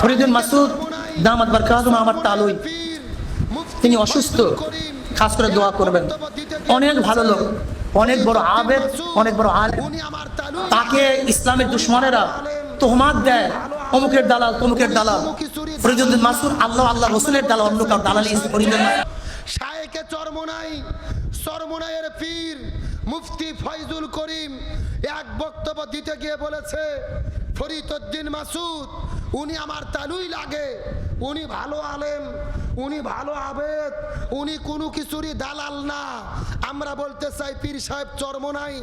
ফরিদুল মাসুদ, দামাত বারকাতুম আমার তালুই। তিনি অসুস্থ, খাস করে দোয়া করবেন। অনেক ভালো লোক, অনেক বড় আবেদ, অনেক বড় আলেম। তাকে ইসলামের দুশ্মনেরা তোহমাত দেয়, অমুকের দালাল, তমুকের দালাল। ফরিদুদ্দিন মাসুদ আল্লাহ আল্লাহ রসুলের দালাল অন্য কার দালালি ফরিদুল শায়েকে চরমনাই, চরমনাইয়ের পীর মুফতি ফয়জুল করিম এক বক্তব্য দিতে গিয়ে বলেছে, ফরিদুদ্দিন মাসুদ উনি আমার তালুই লাগে। উনি ভালো আলেম, উনি ভালো আবেদ, উনি কোনো কিছুরই দালাল না। আমরা বলতে চাই, পীর সাহেব চরমনাই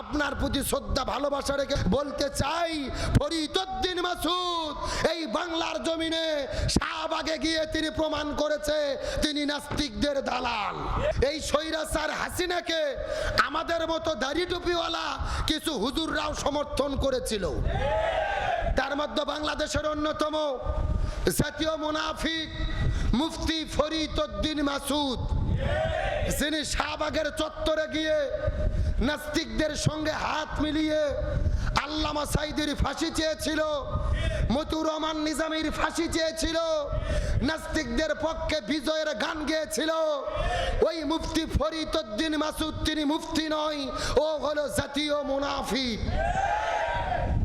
আপনার প্রতি শ্রদ্ধা, ভালোবাসা রেখে বলতে চাই ফরিদুদ্দিন মাসুদ, এই বাংলার জমিনে শাহবাগে গিয়ে তিনি প্রমাণ করেছে, তিনি নাস্তিকদের দালাল। এই স্বৈরাচার হাসিনাকে আমাদের মতো দাড়ি টুপিওয়ালা কিছু হুজুররাও সমর্থন করেছিল। তার মধ্যে বাংলাদেশের অন্যতম জাতীয় মুনাফিক মুফতি ফরিদুদ্দিন মাসুদ যিনি শাহবাগের চত্বরে গিয়ে নাস্তিকদের সঙ্গে হাত মিলিয়ে আল্লামা সাইদির ফাঁসি চেয়েছিল মতুর রহমান নিজামীর ফাঁসি চেয়েছিল, নাস্তিকদের পক্ষে বিজয়ের গান গেয়েছিল। ওই মুফতি ফরিদুদ্দিন মাসুদ তিনি মুফতি নয়, ও হলো জাতীয় মুনাফিক।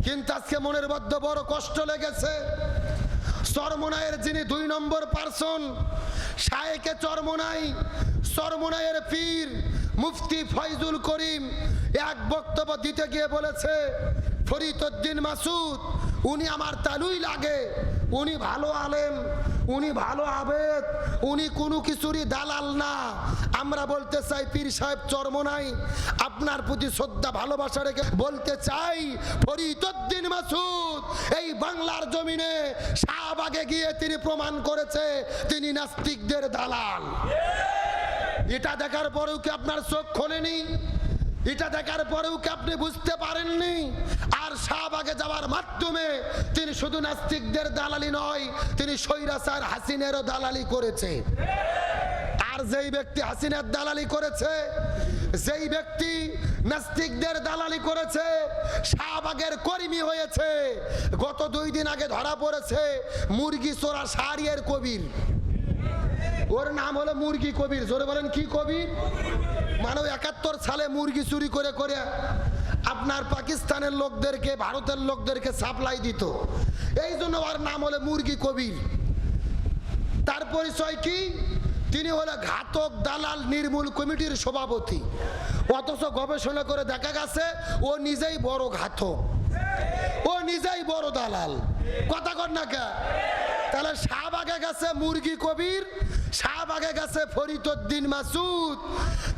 কিন্তু আজকে মনের মধ্যে বড় কষ্ট লেগেছে। চরমনায়ের যিনি দুই নম্বর পার্সন, শায়েকে চরমনাই চরমনায়ের পীর মুফতি ফয়জুল করিম এক বক্তব্য দিতে গিয়ে বলেছে ফরিদুদ্দিন মাসুদ, উনি আমার তালুই লাগে, উনি ভালো আলেম উনি ভালো আবেদ উনি কোনো কিছুরই দালাল না। আমরা বলতে চাই পীর সাহেব চরমনাই আপনার প্রতি শ্রদ্ধা ভালোবাসা রেখে বলতে চাই ফরিদুদ্দিন মাসুদ এই বাংলার জমিনে শাহবাগে গিয়ে তিনি প্রমাণ করেছে তিনি নাস্তিকদের দালাল। এটা দেখার পরেও কি আপনার চোখ খোলেনি? এটা দেখার পরেও কি আপনি বুঝতে পারেননি? আর শাহবাগে যাওয়ার মাধ্যমে তিনি শুধু নাস্তিকদের দালালি নয়, তিনি স্বৈরাচার হাসিনেরও দালালি করেছে। আর যেই ব্যক্তি হাসিনার দালালি করেছে, যেই ব্যক্তি নাস্তিকদের দালালি করেছে, শাহবাগের কর্মী হয়েছে। গত দুই দিন আগে ধরা পড়েছে মুরগি চোরা সারিয়ের কবির। ওর নাম হলো মুরগি কবির। জোরে বলেন, কি কবির? মানব একাত্তর সালে মুরগি চুরি করে করে আপনার পাকিস্তানের লোকদেরকে, ভারতের লোকদেরকে সাপ্লাই দিত। এই জন্য ওর নাম হলো মুরগি কবির। তার পরিচয় কি? তিনি হলো ঘাতক দালাল নির্মূল কমিটির সভাপতি। অথচ গবেষণা করে দেখা গেছে, ও নিজেই বড় ঘাতক। ও নিজেই বড় দালাল। কথা কর না কে? তাহলে শাহবাগে গেছে মুরগি কবির, শাহবাগে গেছে ফরিদুদ্দিন মাসুদ।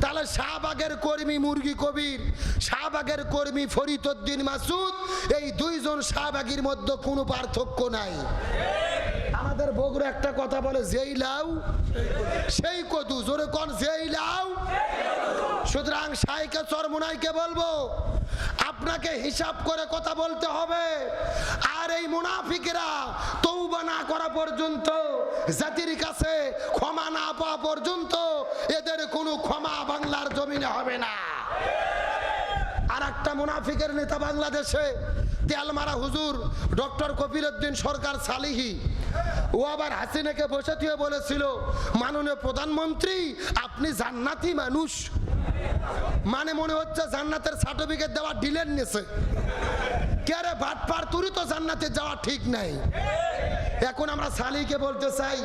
তাহলে শাহবাগের কর্মী মুরগি কবির, শাহবাগের কর্মী ফরিদুদ্দিন মাসুদ, এই দুইজন শাহবাগীর মধ্যে কোনো পার্থক্য নাই। আমাদের বগুড়া একটা কথা বলে, যেই লাউ, সেই কদু। জোরে কোন, যেই লাউ। সুতরাং সাইকে চরমুনাইকে বলব আপনাকে হিসাব করে কথা বলতে হবে। আর এই মুনাফিকেরা তৌবা না করা পর্যন্ত, জাতির কাছে ক্ষমা না পাওয়া পর্যন্ত এদের কোনো ক্ষমা বাংলার জমিনে হবে না। আর একটা মুনাফিকের নেতা বাংলাদেশে, তেলমারা হুজুর ডক্টর কপিল উদ্দিন সরকার সালিহি, ও আবার হাসিনাকে বসে দিয়ে বলেছিল, মাননীয় প্রধানমন্ত্রী, আপনি জান্নাতি মানুষ। মানে মনে হচ্ছে জান্নাতের সার্টিফিকেট দেওয়া ডিলের কে রে বাটপার তুরি তো জান্নাতে যাওয়া ঠিক নাই। এখন আমরা সালিকে বলতে চাই,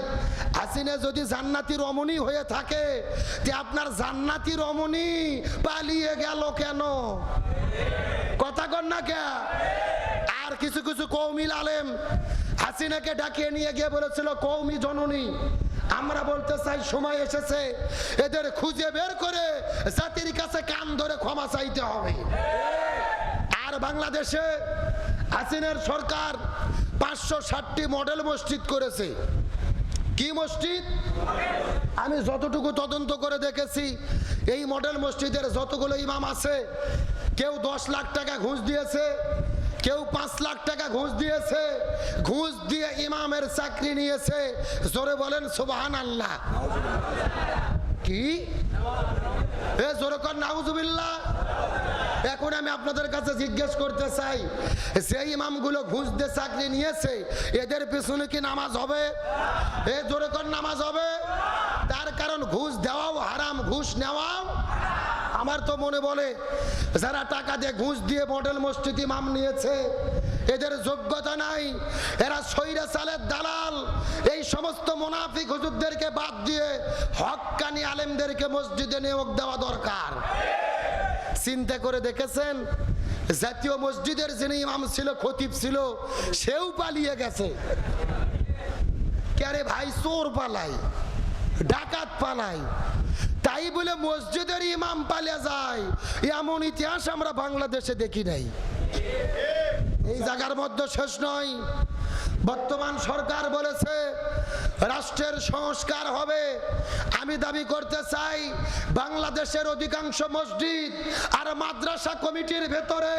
হাসিনা যদি জান্নাতি রমণী হয়ে থাকে যে আপনার জান্নাতি রমণী পালিয়ে গেল কেন? কথা কর না কে? আর কিছু কিছু কৌমিল আলেম হাসিনাকে ডাকিয়ে নিয়ে গিয়ে বলেছিল, কৌমি জননী। আমরা বলতে চাই, সময় এসেছে। এদের খুঁজে বের করে জাতির কাছে কান ধরে ক্ষমা চাইতে হবে। আর বাংলাদেশে হাসিনের সরকার পাঁচশো ষাটটি মডেল মসজিদ করেছে। কি মসজিদ? আমি যতটুকু তদন্ত করে দেখেছি, এই মডেল মসজিদের যতগুলো ইমাম আছে, কেউ দশ লাখ টাকা ঘুষ দিয়েছে কেউ পাঁচ লাখ টাকা ঘুষ দিয়েছে, ঘুষ দিয়ে ইমামের চাকরি নিয়েছে। জোরে বলেন সুবাহান আল্লাহ কি? এ, জোরে কর, নাউজুবিল্লাহ। এখন আমি আপনাদের কাছে জিজ্ঞেস করতে চাই সেই ইমামগুলো ঘুষ দিয়ে চাকরি নিয়েছে, এদের পেছনে কি নামাজ হবে? এ, জোরে নামাজ হবে। তার কারণ ঘুষ দেওয়াও হারাম, ঘুষ নেওয়াও আমার তো মনে বলে, যারা টাকা দিয়ে ঘুষ দিয়ে মডেল মসজিদ ইমাম নিয়েছে, এদের যোগ্যতা নাই। এরা সৈরা চালের দালাল। এই সমস্ত মোনাফিক হুজুরদেরকে বাদ দিয়ে হক্কানি আলেমদেরকে মসজিদে নিয়োগ দেওয়া দরকার। চিন্তা করে দেখেছেন? জাতীয় মসজিদের যিনি ইমাম ছিল, খতিব ছিল, সেও পালিয়ে গেছে। কে ভাই, চোর পালাই, ডাকাত পালাই। তাই বলে মসজিদের ইমাম পালিয়ে যায়। এমন ইতিহাস আমরা বাংলাদেশে দেখি নাই। এই জায়গার মধ্যে শেষ নয়। বর্তমান সরকার বলেছে, রাষ্ট্রের সংস্কার হবে। আমি দাবি করতে চাই, বাংলাদেশের অধিকাংশ মসজিদ আর মাদ্রাসা কমিটির ভেতরে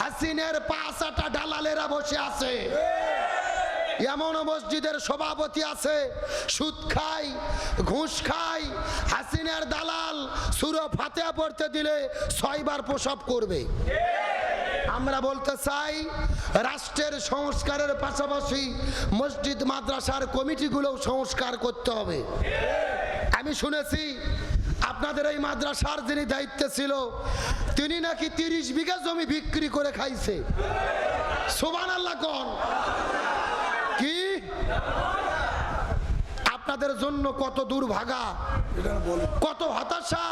হাসিনের পাঁচ আটা ডালালেরা বসে আছে। এমন মসজিদের সভাপতি আছে, সুদ খাই, ঘুষ খাই, হাসিনের দালাল, সুরো ফাতেহা পড়তে দিলে ছয়বার প্রসব করবে। আমরা বলতে চাই, রাষ্ট্রের সংস্কারের পাশাপাশি মসজিদ, মাদ্রাসার কমিটিগুলোও সংস্কার করতে হবে। আমি শুনেছি, আপনাদের এই মাদ্রাসার যিনি দায়িত্বে ছিল, তিনি নাকি তিরিশ বিঘা জমি বিক্রি করে খাইছে। সোমান আল্লাহ কন কি আপনাদের জন্য কত দুর্ভাগা, কত হতাশা।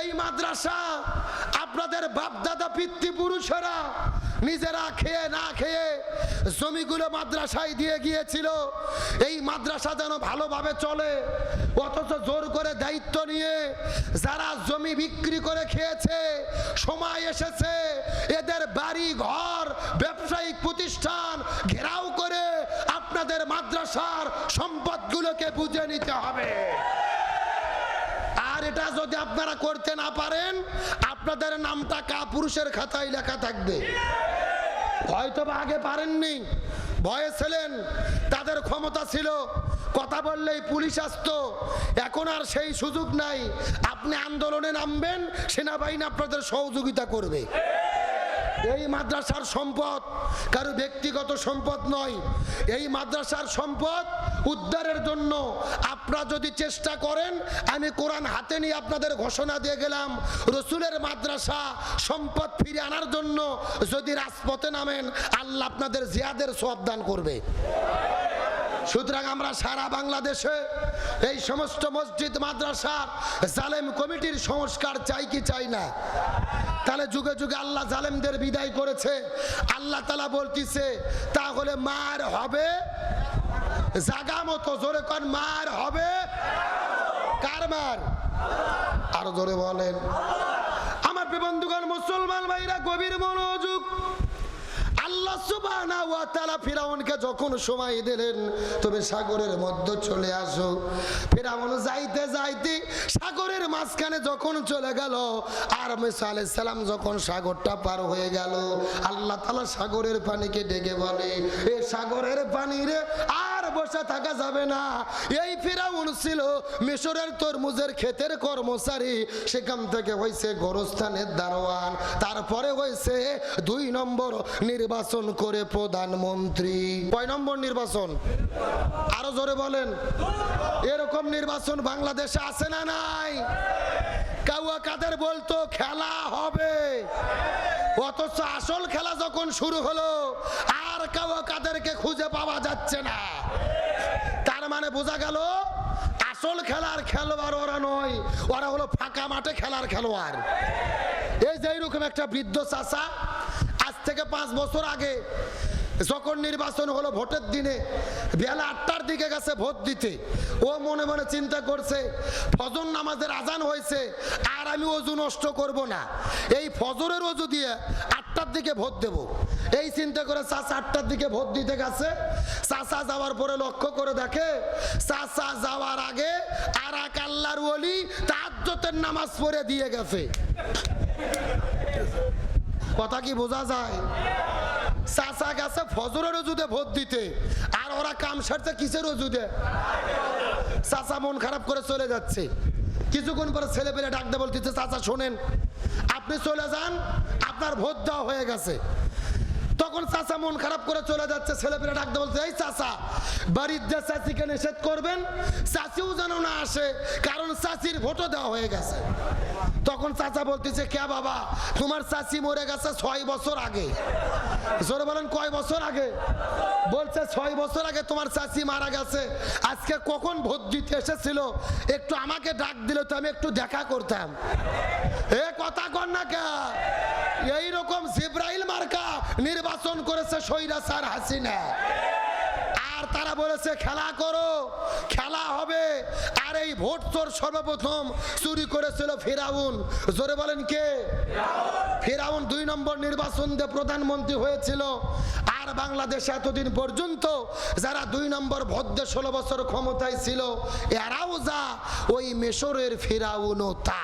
এই মাদ্রাসা, আপনাদের বাপদাদা পিতৃপুরুষেরা নিজেরা খেয়ে না খেয়ে জমিগুলো মাদ্রাসায় দিয়ে গিয়েছিল। এই মাদ্রাসা যেন ভালোভাবে চলে, অথচ জোর করে দায়িত্ব নিয়ে যারা জমি বিক্রি করে খেয়েছে, সময় এসেছে, এদের বাড়ি, ঘর, ব্যবসায়িক প্রতিষ্ঠান ঘেরাও করে আপনাদের মাদ্রাসার সম্পদগুলোকে বুঝে নিতে হবে। আর এটা যদি আপনারা করতে না পারেন, আপনাদের নামটা কাপুরুষের খাতায় লেখা থাকবে। হয়তো বা আগে পারেননি, ভয়ে ছিলেন, তাদের ক্ষমতা ছিল। কথা বললেই পুলিশ আসতো, এখন আর সেই সুযোগ নাই। আপনি আন্দোলনে নামবেন, সেনাবাহিনী আপনাদের সহযোগিতা করবে। এই মাদ্রাসার সম্পদ কারও ব্যক্তিগত সম্পদ নয়। এই মাদ্রাসার সম্পদ উদ্ধারের জন্য আপনারা যদি চেষ্টা করেন, আমি কোরআন হাতে নিয়ে আপনাদের ঘোষণা দিয়ে গেলাম, রসুলের মাদ্রাসা সম্পদ ফিরে আনার জন্য যদি রাজপথে নামেন, আল্লাহ আপনাদের জিয়াদের সব করবে। সুতরাং আমরা সারা বাংলাদেশে এই সমস্ত মসজিদ মাদ্রাসার জালেম কমিটির সংস্কার চাই কি চাই না? তাহলে যুগে যুগে আল্লাহ জালেমদের বিদায় করেছে। আল্লাহ তালা বলতিছে, তাহলে মার হবে? জাগা মতো, জোরে কন, মার হবে? কার মার? আরও জোরে বলেন। আমার বন্ধুগণ, মুসলমান সুবহানাহু যখন সময় দিলেন, তুমি সাগরের মধ্যে চলে আসো। ফিরাউন যাইতে যাইতে সাগরের মাঝখানে যখন চলে গেল আর সালাম যখন সাগরটা পার হয়ে গেল, আল্লাহ তাআলা সাগরের পানিকে ডেকে বলে, এ সাগরের পানি রে বসে থাকা যাবে না। এই ফিরাউন ছিল মিশরের তরমুজের ক্ষেতের কর্মচারী। সেখান থেকে হয়েছে গোরস্থানের দারোয়ান। তারপরে হয়েছে দুই নম্বর নির্বাচন করে প্রধানমন্ত্রী। কয় নম্বর নির্বাচন? আরও জোরে বলেন। এরকম নির্বাচন বাংলাদেশে আছে না নাই? কাউয়া কাদের বলতো, খেলা হবে। অথচ আসল খেলা যখন শুরু হলো আর কাউয়া কাদেরকে খুঁজে পাওয়া যাচ্ছে না। তার মানে বোঝা গেল, আসল খেলার খেলোয়াড় ওরা নয়, ওরা হলো ফাঁকা মাঠে খেলার খেলোয়াড়। এই যে এইরকম একটা বৃদ্ধ চাষা আজ থেকে পাঁচ বছর আগে যখন নির্বাচন হলো ভোটের দিনে, বেলা আটটার দিকে গেছে ভোট দিতে। ও মনে মনে চিন্তা করছে, ফজর নামাজের আজান হয়েছে, আর আমি অজু নষ্ট করব না। এই ফজরের অজু দিয়ে দিকে ভোট দেব। এই চিন্তা করে চাচা আটটার দিকে ভোট দিতে গেছে। চাচা যাওয়ার পরে লক্ষ্য করে দেখে, চাচা যাওয়ার আগে আর এক আল্লাহর ওলি তাজ্জতের নামাজ পড়ে দিয়ে গেছে। কথা কি বোঝা যায়? চাচা গেছে ফজরের ওজুদে ভোট দিতে, আর ওরা কাম সারছে কিসের ওজুদে চাচা মন খারাপ করে চলে যাচ্ছে। কিছুক্ষণ পরে ছেলে পেলে ডাকতে বলতেছে, চাচা, শোনেন, আপনি চলে যান, আপনার ভোট দেওয়া হয়ে গেছে। তখন চাচা মন খারাপ করে চলে যাচ্ছে ছেলেপেলে ডাকতে বলছে এই চাচা, বাড়ির যে চাচিকে নিষেধ করবেন, চাচিও যেন না আসে, কারণ চাচির ভোটও দেওয়া হয়ে গেছে। তখন চাচা বলতেছে, কে বাবা, তোমার চাচি মরে গেছে ছয় বছর আগে। জোরে বলেন, কয় বছর আগে? বলছে, ছয় বছর আগে তোমার চাচি মারা গেছে। আজকে কখন ভোট দিতে এসেছিল? একটু আমাকে ডাক দিলে তো আমি একটু দেখা করতাম। এ কথা কর না কে? এইরকম জিব্রাইল মার্কা নির্বাচন করেছে সৈরা স্যার হাসিনা। আর তারা বলেছে, খেলা করো, খেলা এই ভোট চোর সর্বপ্রথম চুরি করেছিল ফেরাউন। জোরে বলেন কে? ফেরাউন দুই নম্বর নির্বাচন দিয়ে প্রধানমন্ত্রী হয়েছিল। আর বাংলাদেশে এতদিন পর্যন্ত যারা দুই নম্বর ভদ্রে ষোলো বছর ক্ষমতায় ছিল, এরাও যা ওই মেশরের ফেরাউনও তা।